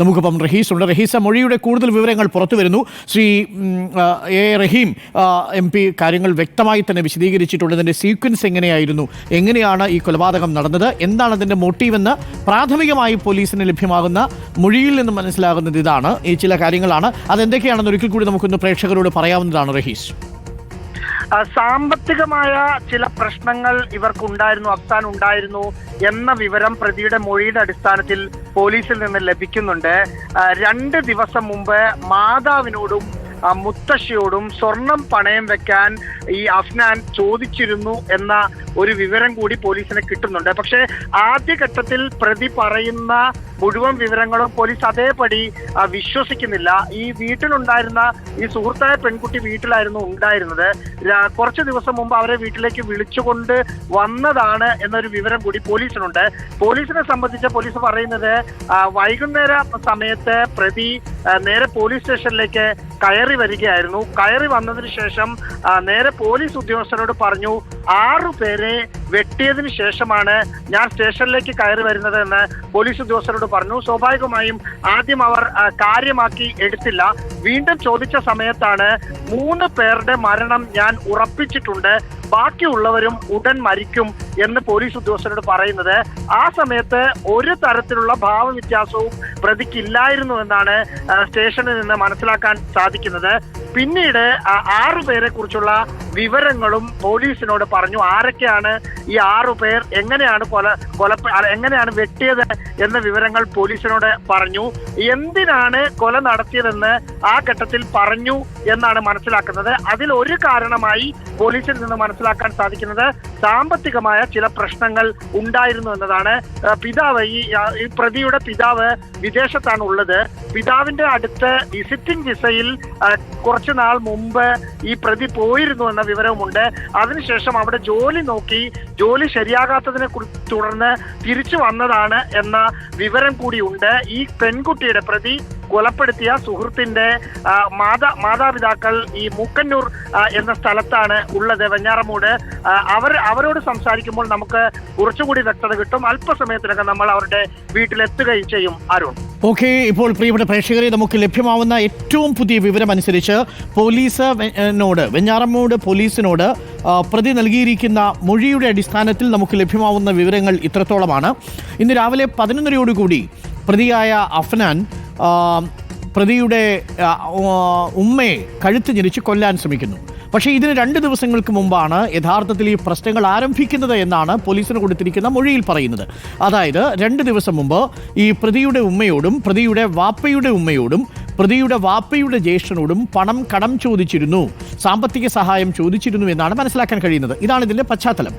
നമുക്കിപ്പം റഹീസ് ഉണ്ട് റഹീസ മൊഴിയുടെ കൂടുതൽ വിവരങ്ങൾ പുറത്തു വരുന്നു. Shri A Rahim M P കാര്യങ്ങൾ വ്യക്തമായി തന്നെ വിശദീകരിച്ചിട്ടുണ്ട്. ഇതിന്റെ സീക്വൻസ് എങ്ങനെയായിരുന്നു? എങ്ങനെയാണ് ഈ കൊലപാതകം നടന്നത്? എന്താണ് അതിന്റെ മോട്ടീവെന്ന് പ്രാഥമികമായി പോലീസിന് ലഭ്യമാകുന്ന മൊഴിയിൽ നിന്ന് മനസ്സിലാകുന്നത് ഇതാണ്. ഈ ചില കാര്യങ്ങളാണ്. അതെന്തൊക്കെയാണെന്ന് ഒരിക്കൽ കൂടി നമുക്കൊന്ന് പ്രേക്ഷകരോട് പറയാവുന്നതാണ് റഹീസ്. സാമ്പത്തികമായ ചില പ്രശ്നങ്ങൾ ഇവർക്കുണ്ടായിരുന്നു അഫ്സാൻ ഉണ്ടായിരുന്നു എന്ന വിവരം പ്രതിയുടെ മൊഴിയുടെ അടിസ്ഥാനത്തിൽ പോലീസിൽ നിന്ന് ലഭിക്കുന്നുണ്ട്. രണ്ട് ദിവസം മുമ്പ് മാതാവിനോടും മുത്തശ്ശിയോടും സ്വർണം പണയം വെക്കാൻ ഈ അഫ്നാൻ ചോദിച്ചിരുന്നു എന്ന ഒരു വിവരം കൂടി പോലീസിന് കിട്ടുന്നുണ്ട്. പക്ഷേ ആദ്യഘട്ടത്തിൽ പ്രതി പറയുന്ന മുഴുവൻ വിവരങ്ങളും പോലീസ് അതേപടി വിശ്വസിക്കുന്നില്ല. ഈ വീട്ടിലുണ്ടായിരുന്ന ഈ സുഹൃത്തായ പെൺകുട്ടി വീട്ടിലായിരുന്നു ഉണ്ടായിരുന്നത്. കുറച്ച് ദിവസം മുമ്പ് അവരെ വീട്ടിലേക്ക് വിളിച്ചുകൊണ്ട് വന്നതാണ് എന്നൊരു വിവരം കൂടി പോലീസിനുണ്ട്. പോലീസിനെ സംബന്ധിച്ച് പോലീസ് പറയുന്നത് വൈകുന്നേര സമയത്ത് പ്രതി നേരെ പോലീസ് സ്റ്റേഷനിലേക്ക് കയറി വരികയായിരുന്നു. കയറി വന്നതിന് ശേഷം നേരെ പോലീസ് ഉദ്യോഗസ്ഥരോട് പറഞ്ഞു ആറു പേരെ വെട്ടിയതിനു ശേഷമാണ് ഞാൻ സ്റ്റേഷനിലേക്ക് കയറി വരുന്നത് എന്ന് പോലീസ് ഉദ്യോഗസ്ഥരോട് പറഞ്ഞു. സ്വാഭാവികമായും ആദ്യം അവർ കാര്യമാക്കി എടുത്തില്ല. വീണ്ടും ചോദിച്ച സമയത്താണ് മൂന്ന് പേരുടെ മരണം ഞാൻ ഉറപ്പിച്ചിട്ടുണ്ട്. ബാക്കിയുള്ളവരും ഉടൻ മരിക്കും എന്ന് പോലീസ് ഉദ്യോഗസ്ഥരോട് പറയുന്നത്. ആ സമയത്ത് ഒരു തരത്തിലുള്ള ഭാവവ്യത്യാസവും പ്രതിക്കില്ലായിരുന്നു എന്നാണ് സ്റ്റേഷനിൽ നിന്ന് മനസ്സിലാക്കാൻ സാധിക്കുന്നത്. പിന്നീട് ആറു പേരെ കുറിച്ചുള്ള വിവരങ്ങളും പോലീസിനോട് പറഞ്ഞു. ആരൊക്കെയാണ് ഈ ആറു പേർ? എങ്ങനെയാണ് കൊല കൊല എങ്ങനെയാണ് വെട്ടിയത് എന്ന വിവരങ്ങൾ പോലീസിനോട് പറഞ്ഞു. എന്തിനാണ് കൊല നടത്തിയതെന്ന് ആ ഘട്ടത്തിൽ പറഞ്ഞു എന്നാണ് മനസ്സിലാക്കുന്നത്. അതിൽ ഒരു കാരണമായി പോലീസിൽ നിന്ന് മനസ്സിലാക്കാൻ സാധിക്കുന്നത് സാമ്പത്തികമായ ചില പ്രശ്നങ്ങൾ ഉണ്ടായിരുന്നു എന്നതാണ്. പിതാവ് ഈ പ്രതിയുടെ പിതാവ് വിദേശത്താണ് ഉള്ളത് പിതാവിന്റെ അടുത്ത് വിസിറ്റിംഗ് വിസയിൽ ആ, കുറച്ചു നാൾ മുമ്പ് ഈ പ്രതി പോയിരുന്നു എന്ന വിവരവുമുണ്ട്. അതിനുശേഷം അവിടെ ജോലി നോക്കി ജോലി ശരിയാകാത്തതിനെ തുടർന്ന് തിരിച്ചു വന്നതാണ് എന്ന വിവരം കൂടിയുണ്ട്. ഈ പെൺകുട്ടിയുടെ പ്രതി കൊലപ്പെടുത്തിയ സുഹൃത്തിന്റെ മാതാ മാതാപിതാക്കൾ ഈ മൂക്കന്നൂർ എന്ന സ്ഥലത്താണ് ഉള്ളത് വെഞ്ഞാറമൂട്. അവർ അവരോട് സംസാരിക്കുമ്പോൾ നമുക്ക് കുറച്ചുകൂടി വ്യക്തത കിട്ടും. അല്പസമയത്തിനകം നമ്മൾ അവരുടെ വീട്ടിലെത്തുകയും ചെയ്യും അരുൺ. ഓക്കെ ഇപ്പോൾ പ്രിയപ്പെട്ട പ്രേക്ഷകരെ നമുക്ക് ലഭ്യമാവുന്ന ഏറ്റവും പുതിയ വിവരം അനുസരിച്ച് പോലീസ് നോട് വെഞ്ഞാറമ്മൂട് പോലീസിനോട് പ്രതി നൽകിയിരിക്കുന്ന മൊഴിയുടെ അടിസ്ഥാനത്തിൽ നമുക്ക് ലഭ്യമാവുന്ന വിവരങ്ങൾ ഇത്രത്തോളമാണ്. ഇന്ന് രാവിലെ പതിനൊന്നരയോടുകൂടി പ്രതിയായ അഫ്നാൻ പ്രതിയുടെ ഉമ്മയെ കഴുത്ത് ഞെരിച്ച് കൊല്ലാൻ ശ്രമിക്കുന്നു. പക്ഷേ ഇതിന് രണ്ട് ദിവസങ്ങൾക്ക് മുമ്പാണ് യഥാർത്ഥത്തിൽ ഈ പ്രശ്നങ്ങൾ ആരംഭിക്കുന്നത് എന്നാണ് പോലീസിന് കൊടുത്തിരിക്കുന്ന മൊഴിയിൽ പറയുന്നത്. അതായത് രണ്ട് ദിവസം മുമ്പ് ഈ പ്രതിയുടെ ഉമ്മയോടും പ്രതിയുടെ വാപ്പയുടെ ഉമ്മയോടും പ്രതിയുടെ വാപ്പയുടെ ജ്യേഷ്ഠനോടും പണം കടം ചോദിച്ചിരുന്നു. സാമ്പത്തിക സഹായം ചോദിച്ചിരുന്നു എന്നാണ് മനസ്സിലാക്കാൻ കഴിയുന്നത്. ഇതാണ് ഇതിന്റെ പശ്ചാത്തലം.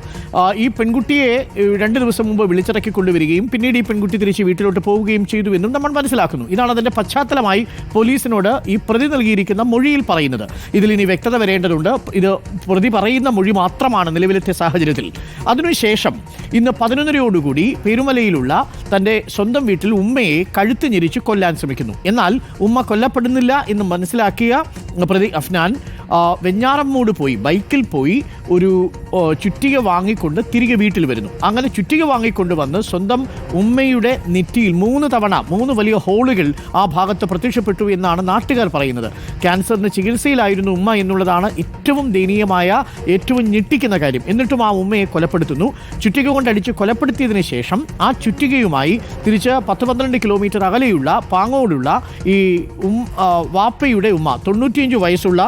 ഈ പെൺകുട്ടിയെ രണ്ട് ദിവസം മുമ്പ് വിളിച്ചിറക്കി കൊണ്ടുവരികയും പിന്നീട് ഈ പെൺകുട്ടി തിരിച്ച് വീട്ടിലോട്ട് പോവുകയും ചെയ്തു എന്നും നമ്മൾ മനസ്സിലാക്കുന്നു. ഇതാണ് അതിന്റെ പശ്ചാത്തലമായി പോലീസിനോട് ഈ പ്രതി നൽകിയിരിക്കുന്ന മൊഴിയിൽ പറയുന്നത്. ഇതിൽ ഇനി വ്യക്തത വരേണ്ടതുണ്ട്. ഇത് പ്രതി പറയുന്ന മൊഴി മാത്രമാണ് നിലവിലത്തെ സാഹചര്യത്തിൽ. അതിനുശേഷം ഇന്ന് പതിനൊന്നരയോടുകൂടി പെരുമലയിലുള്ള തന്റെ സ്വന്തം വീട്ടിൽ ഉമ്മയെ കഴുത്ത് ഞെരിച്ച് കൊല്ലാൻ ശ്രമിക്കുന്നു. എന്നാൽ ഉമ്മ കൊല്ലപ്പെടുന്നില്ല എന്ന് മനസ്സിലാക്കിയ പ്രതി അഫ്നാൻ. വെഞ്ഞാറമ്മൂട് പോയി ബൈക്കിൽ പോയി ഒരു ചുറ്റിക വാങ്ങിക്കൊണ്ട് തിരികെ വീട്ടിൽ വരുന്നു. അങ്ങനെ ചുറ്റിക വാങ്ങിക്കൊണ്ട് വന്ന് സ്വന്തം ഉമ്മയുടെ നെറ്റിയിൽ മൂന്ന് തവണ മൂന്ന് വലിയ ഹോളുകൾ ആ ഭാഗത്ത് പ്രത്യക്ഷപ്പെട്ടു എന്നാണ് നാട്ടുകാർ പറയുന്നത്. ക്യാൻസറിന് ചികിത്സയിലായിരുന്നു ഉമ്മ എന്നുള്ളതാണ് ഏറ്റവും ദയനീയമായ ഏറ്റവും ഞെട്ടിക്കുന്ന കാര്യം. എന്നിട്ടും ആ ഉമ്മയെ കൊലപ്പെടുത്തുന്നു. ചുറ്റിക കൊണ്ടടിച്ച് കൊലപ്പെടുത്തിയതിനു ശേഷം ആ ചുറ്റികയുമായി തിരിച്ച് പത്ത് പന്ത്രണ്ട് കിലോമീറ്റർ അകലെയുള്ള പാങ്ങോടുള്ള ഈ വാപ്പയുടെ ഉമ്മ തൊണ്ണൂറ്റിയഞ്ച് വയസ്സുള്ള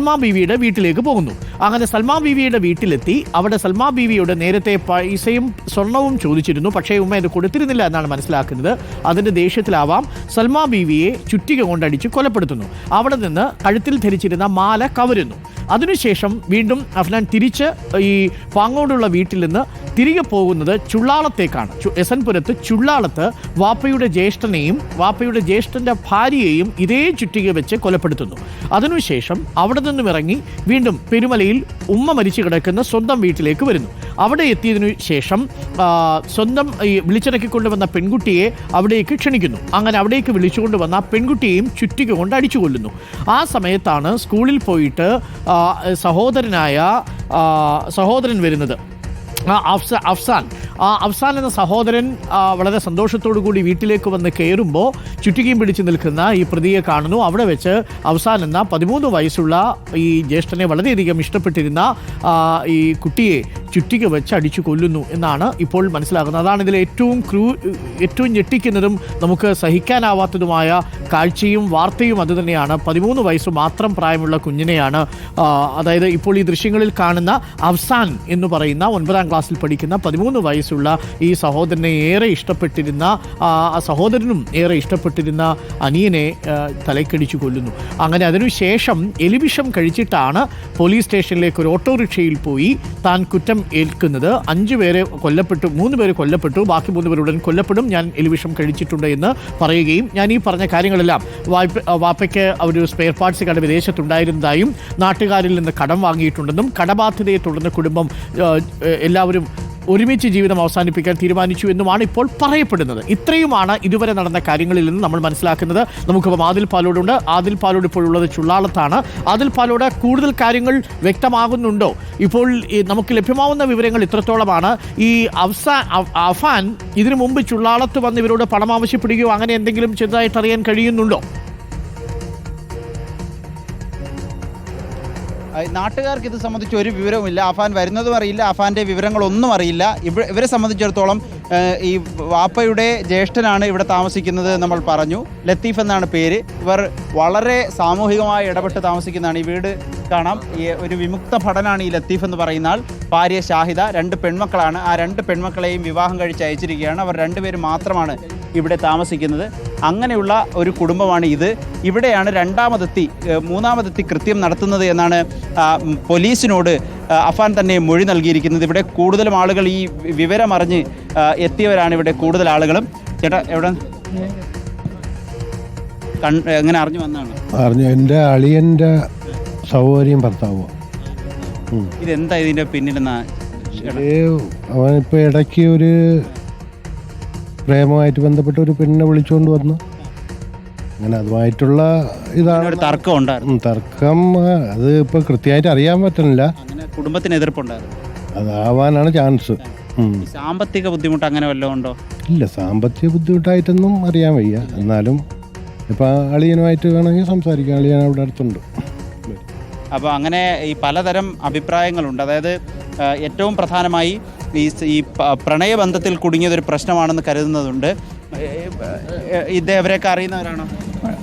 സൽമാ ബീവിയുടെ വീട്ടിലേക്ക് പോകുന്നു. അങ്ങനെ സൽമാ ബീവിയുടെ വീട്ടിലെത്തി. അവിടെ സൽമാ ബീവിയുടെ നേരത്തെ പൈസയും സ്വർണവും ചോദിച്ചിരുന്നു. പക്ഷേ ഉമ്മ ഇത് കൊടുത്തിരുന്നില്ല എന്നാണ് മനസ്സിലാക്കുന്നത്. അതിന്റെ ദേഷ്യത്തിലാവാം. സൽമാ ബീവിയെ ചുറ്റിക കൊണ്ടടിച്ച് കൊലപ്പെടുത്തുന്നു. അവിടെ നിന്ന് കഴുത്തിൽ ധരിച്ചിരുന്ന മാല കവരുന്നു. അതിനുശേഷം വീണ്ടും അഫ്നാൻ തിരിച്ച് ഈ പാങ്ങോടുള്ള വീട്ടിൽ നിന്ന് തിരികെ പോകുന്നത് ചുള്ളാളത്തേക്കാണ്. ചു- എസൻപുരത്ത് ചുള്ളാളത്ത് വാപ്പയുടെ ജ്യേഷ്ഠനെയും വാപ്പയുടെ ജ്യേഷ്ഠന്റെ ഭാര്യയെയും ഇതേ ചുറ്റിക വെച്ച് കൊലപ്പെടുത്തുന്നു. അതിനുശേഷം അവിടെ നിന്നും ഇറങ്ങി വീണ്ടും പെരുമലയിൽ ഉമ്മ മരിച്ചു കിടക്കുന്ന സ്വന്തം വീട്ടിലേക്ക് വരുന്നു. അവിടെ എത്തിയതിനു ശേഷം സ്വന്തം ഈ വിളിച്ചിറക്കി കൊണ്ടുവന്ന പെൺകുട്ടിയെ അവിടേക്ക് ക്ഷണിക്കുന്നു. അങ്ങനെ അവിടേക്ക് വിളിച്ചുകൊണ്ടുവന്ന പെൺകുട്ടിയെയും ചുറ്റിക കൊണ്ട് കൊല്ലുന്നു ആ സമയത്താണ് സ്കൂളിൽ പോയിട്ട് സഹോദരനായ സഹോദരൻ വരുന്നത്. അഫ്സ- അഫ്സാൻ. അഫ്സാൻ എന്ന സഹോദരൻ വളരെ സന്തോഷത്തോടു കൂടി വീട്ടിലേക്ക് വന്ന് കയറുമ്പോൾ ചുറ്റികയും പിടിച്ചു നിൽക്കുന്ന ഈ പ്രതിയെ കാണുന്നു. അവിടെ വെച്ച് അഫ്സാൻ എന്ന പതിമൂന്ന് വയസ്സുള്ള ഈ ജ്യേഷ്ഠനെ വളരെയധികം ഇഷ്ടപ്പെട്ടിരുന്ന ഈ കുട്ടിയെ ചുറ്റിക വെച്ച് അടിച്ചു കൊല്ലുന്നു എന്നാണ് ഇപ്പോൾ മനസ്സിലാകുന്നത്. അതാണ് ഇതിൽ ഏറ്റവും ക്രൂ ഏറ്റവും ഞെട്ടിക്കുന്നതും നമുക്ക് സഹിക്കാനാവാത്തതുമായ കാഴ്ചയും വാർത്തയും അതുതന്നെയാണ് പതിമൂന്ന് വയസ്സ് മാത്രം പ്രായമുള്ള കുഞ്ഞിനെയാണ് അതായത് ഇപ്പോൾ ഈ ദൃശ്യങ്ങളിൽ കാണുന്ന അഫ്സാൻ എന്ന് പറയുന്ന ഒൻപതാം ക്ലാസ്സിൽ പഠിക്കുന്ന പതിമൂന്ന് വയസ്സുള്ള ഈ സഹോദരനെ ഏറെ ഇഷ്ടപ്പെട്ടിരുന്ന ആ സഹോദരനും ഏറെ ഇഷ്ടപ്പെട്ടിരുന്ന അനിയനെ തലക്കടിച്ചു കൊല്ലുന്നു. അങ്ങനെ അതിനുശേഷം എലിവിഷം കഴിച്ചിട്ടാണ് പോലീസ് സ്റ്റേഷനിലേക്ക് ഒരു ഓട്ടോറിക്ഷയിൽ പോയി താൻ കുറ്റം ഏൽക്കുന്നത്. അഞ്ചു പേരെ കൊല്ലപ്പെട്ടു മൂന്ന് പേര് കൊല്ലപ്പെട്ടു ബാക്കി മൂന്ന് പേരുടൻ കൊല്ലപ്പെടും. ഞാൻ എലിവിഷം കഴിച്ചിട്ടുണ്ട് എന്ന് പറയുകയും ഞാൻ ഈ പറഞ്ഞ കാര്യങ്ങളെല്ലാം വായ്പ വാപ്പയ്ക്ക് ഒരു സ്പെയർ പാർട്സ് കട വിദേശത്തുണ്ടായിരുന്നതായും നാട്ടുകാരിൽ നിന്ന് കടം വാങ്ങിയിട്ടുണ്ടെന്നും കടബാധ്യതയെ തുടർന്ന് കുടുംബം എല്ലാവരും ഒരുമിച്ച് ജീവിതം അവസാനിപ്പിക്കാൻ തീരുമാനിച്ചു എന്നുമാണ് ഇപ്പോൾ പറയപ്പെടുന്നത്. ഇത്രയുമാണ് ഇതുവരെ നടന്ന കാര്യങ്ങളിൽ നിന്ന് നമ്മൾ മനസ്സിലാക്കുന്നത്. നമുക്കിപ്പോൾ ആദിൽ പാലോടുണ്ട്. ആദിൽ പാലോട് ഇപ്പോൾ ഉള്ളത് ചുള്ളാളത്താണ്. ആദിൽ പാലോട് കൂടുതൽ കാര്യങ്ങൾ വ്യക്തമാകുന്നുണ്ടോ? ഇപ്പോൾ നമുക്ക് ലഭ്യമാവുന്ന വിവരങ്ങൾ ഇത്രത്തോളമാണ്. ഈ അഫ്സാ അഫ്- അഫാൻ ഇതിനു മുമ്പ് ചുള്ളാളത്ത് വന്ന് ഇവരോട് പണം ആവശ്യപ്പെടുകയോ അങ്ങനെ എന്തെങ്കിലും ചെറുതായിട്ട് അറിയാൻ കഴിയുന്നുണ്ടോ? നാട്ടുകാർക്ക് ഇത് സംബന്ധിച്ച് ഒരു വിവരവുമില്ല. അഫാൻ വരുന്നതും അറിയില്ല. അഫാന്റെ വിവരങ്ങളൊന്നും അറിയില്ല. ഇവ ഇവരെ സംബന്ധിച്ചിടത്തോളം ഈ വാപ്പയുടെ ജ്യേഷ്ഠനാണ് ഇവിടെ താമസിക്കുന്നത് നമ്മൾ പറഞ്ഞു. ലത്തീഫ് എന്നാണ് പേര്. ഇവർ വളരെ സാമൂഹികമായി ഇടപെട്ട് താമസിക്കുന്നതാണ്. ഈ വീട് കാണാം. ഈ ഒരു വിമുക്ത ഭടനാണ് ഈ ലത്തീഫ് എന്ന് പറയുന്ന ആൾ. ഭാര്യ ഷാഹിദ രണ്ട് പെൺമക്കളാണ്. ആ രണ്ട് പെൺമക്കളെയും വിവാഹം കഴിച്ച് അയച്ചിരിക്കുകയാണ്. അവർ രണ്ടുപേരും മാത്രമാണ് ഇവിടെ താമസിക്കുന്നത്. അങ്ങനെയുള്ള ഒരു കുടുംബമാണ് ഇത്. ഇവിടെയാണ് രണ്ടാമതെത്തി മൂന്നാമതെത്തി കൃത്യം നടത്തുന്നത് എന്നാണ് പോലീസിനോട് അഫാൻ തന്നെ മൊഴി നൽകിയിരിക്കുന്നത്. ഇവിടെ കൂടുതലും ആളുകൾ ഈ വിവരമറിഞ്ഞ് എത്തിയവരാണ് ഇവിടെ കൂടുതൽ ആളുകളും. ചേട്ടാ എവിടെ? എങ്ങനെ അറിഞ്ഞു വന്നാണ് അറിഞ്ഞു. എന്റെ അളിയന്റെ സഹോദരിയും ഭർത്താവോ. ഇതെന്താ ഇതിന്റെ പിന്നിലെന്നാ? അവനിപ്പോൾ ഇടയ്ക്ക് ഒരു പ്രേമമായിട്ട് ബന്ധപ്പെട്ട ഒരു പെണ്ണിനെ വിളിച്ചുകൊണ്ട് വന്നു. അങ്ങനെ അതുമായിട്ടുള്ള ഇതാണ്. തർക്കം ഉണ്ടായിരുന്നു. തർക്കം അത് ഇപ്പോൾ കൃത്യമായിട്ട് അറിയാൻ പറ്റുന്നില്ല. കുടുംബത്തിന് എതിർപ്പുണ്ടായിരുന്നു അതാവാനാണ് ചാൻസ്. സാമ്പത്തിക ബുദ്ധിമുട്ട് അങ്ങനെ വല്ലതും ഉണ്ടോ? ഇല്ല സാമ്പത്തിക ബുദ്ധിമുട്ടായിട്ടൊന്നും അറിയാൻ വയ്യ. എന്നാലും ഇപ്പം അളിയനുമായിട്ട് വേണമെങ്കിൽ സംസാരിക്കാം. അളിയൻ അവിടെ അടുത്തുണ്ട്. അപ്പോൾ അങ്ങനെ ഈ പലതരം അഭിപ്രായങ്ങളുണ്ട്. അതായത് ഏറ്റവും പ്രധാനമായി ഈ ഈ പ്രണയബന്ധത്തിൽ കുടുങ്ങിയതൊരു പ്രശ്നമാണെന്ന് കരുതുന്നതുണ്ട്. ഇതേവരെയൊക്കെ അറിയുന്നവരാണോ?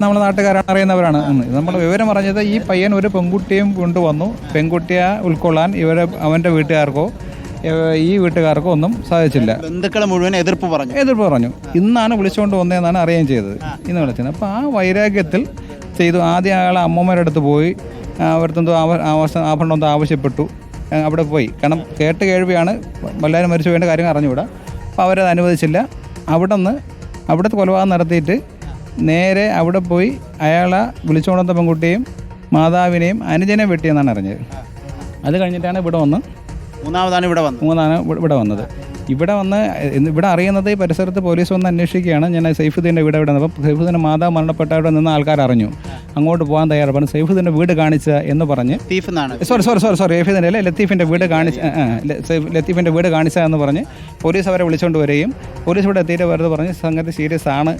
നമ്മളെ നാട്ടുകാരാണ് അറിയുന്നവരാണ്. നമ്മൾ വിവരം പറഞ്ഞത് ഈ പയ്യൻ ഒരു പെൺകുട്ടിയും കൊണ്ടുവന്നു. പെൺകുട്ടിയെ ഉൾക്കൊള്ളാൻ ഇവരെ അവന്റെ വീട്ടുകാർക്കോ ഈ വീട്ടുകാർക്കോ ഒന്നും സാധിച്ചില്ല. ബന്ധുക്കൾ മുഴുവൻ എതിർപ്പ് പറഞ്ഞു. എതിർപ്പ് പറഞ്ഞു. ഇന്നാണ് വിളിച്ചുകൊണ്ട് വന്നതെന്നാണ് അറിയുകയും ചെയ്തത്. ഇന്ന് വിളിച്ചത്. അപ്പോൾ ആ വൈരാഗ്യത്തിൽ ചെയ്തു. ആദ്യം അയാൾ അമ്മമാരുടെ അടുത്ത് പോയി. അവിടുത്തെ ആഭരണം എന്തോ ആവശ്യപ്പെട്ടു. അവിടെ പോയി. കാരണം കേട്ട് കേൾവിയാണ് വല്ലാരും മരിച്ചു വേണ്ട കാര്യങ്ങൾ അറിഞ്ഞുകൂടാ. അപ്പോൾ അവരത് അനുവദിച്ചില്ല. അവിടെ നിന്ന് അവിടുത്തെ കൊലപാതകം നടത്തിയിട്ട് നേരെ അവിടെ പോയി അയാളെ വിളിച്ചുകൊണ്ടുവന്ന പെൺകുട്ടിയെയും മാതാവിനെയും അനുജനെ വെട്ടിയെന്നാണ് അറിഞ്ഞത്. അത് കഴിഞ്ഞിട്ടാണ് ഇവിടെ വന്ന് മൂന്നാമതാണ് ഇവിടെ വന്നത്. മൂന്നാണ് ഇവിടെ വന്നത്. ഇവിടെ വന്ന് ഇവിടെ അറിയുന്നത് പരിസരത്ത് പോലീസ് വന്ന് അന്വേഷിക്കുകയാണ്. ഞാൻ സൈഫുദ്ദീന്റെ വീട് ഇവിടെ അപ്പം സൈഫുദ്ദീന്റെ മാതാവ് മരണപ്പെട്ട അവിടെ നിന്ന് ആൾക്കാർ അറിഞ്ഞു. അങ്ങോട്ട് പോകാൻ തയ്യാറാണ്. സൈഫുദ്ദീന്റെ വീട് കാണിച്ച എന്ന് പറഞ്ഞ് സോറി സോറി സോറി സോറി സൈഫുദ്ദീന്റെ അല്ലേ? ലത്തീഫിന്റെ വീട് കാണിച്ച ലത്തീഫിന്റെ വീട് കാണിച്ച എന്ന് പറഞ്ഞ് പോലീസ് അവരെ വിളിച്ചുകൊണ്ട് വരികയും പോലീസ് ഇവിടെ എത്തിയിട്ട് വരുന്നത് പറഞ്ഞ് സംഗതി സീരിയസ് ആണ്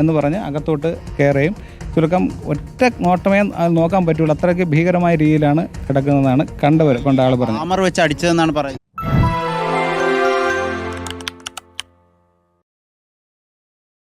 എന്ന് പറഞ്ഞ് അകത്തോട്ട് കയറുകയും ചുരുക്കം ഒറ്റ നോട്ടമേ നോക്കാൻ പറ്റുള്ളൂ. അത്രയ്ക്ക് ഭീകരമായ രീതിയിലാണ് കിടക്കുന്നതാണ് കണ്ടവർ കൊണ്ട ആൾ പറഞ്ഞത്. അമർ വെച്ച് അടിച്ചതെന്നാണ് പറയുന്നത്.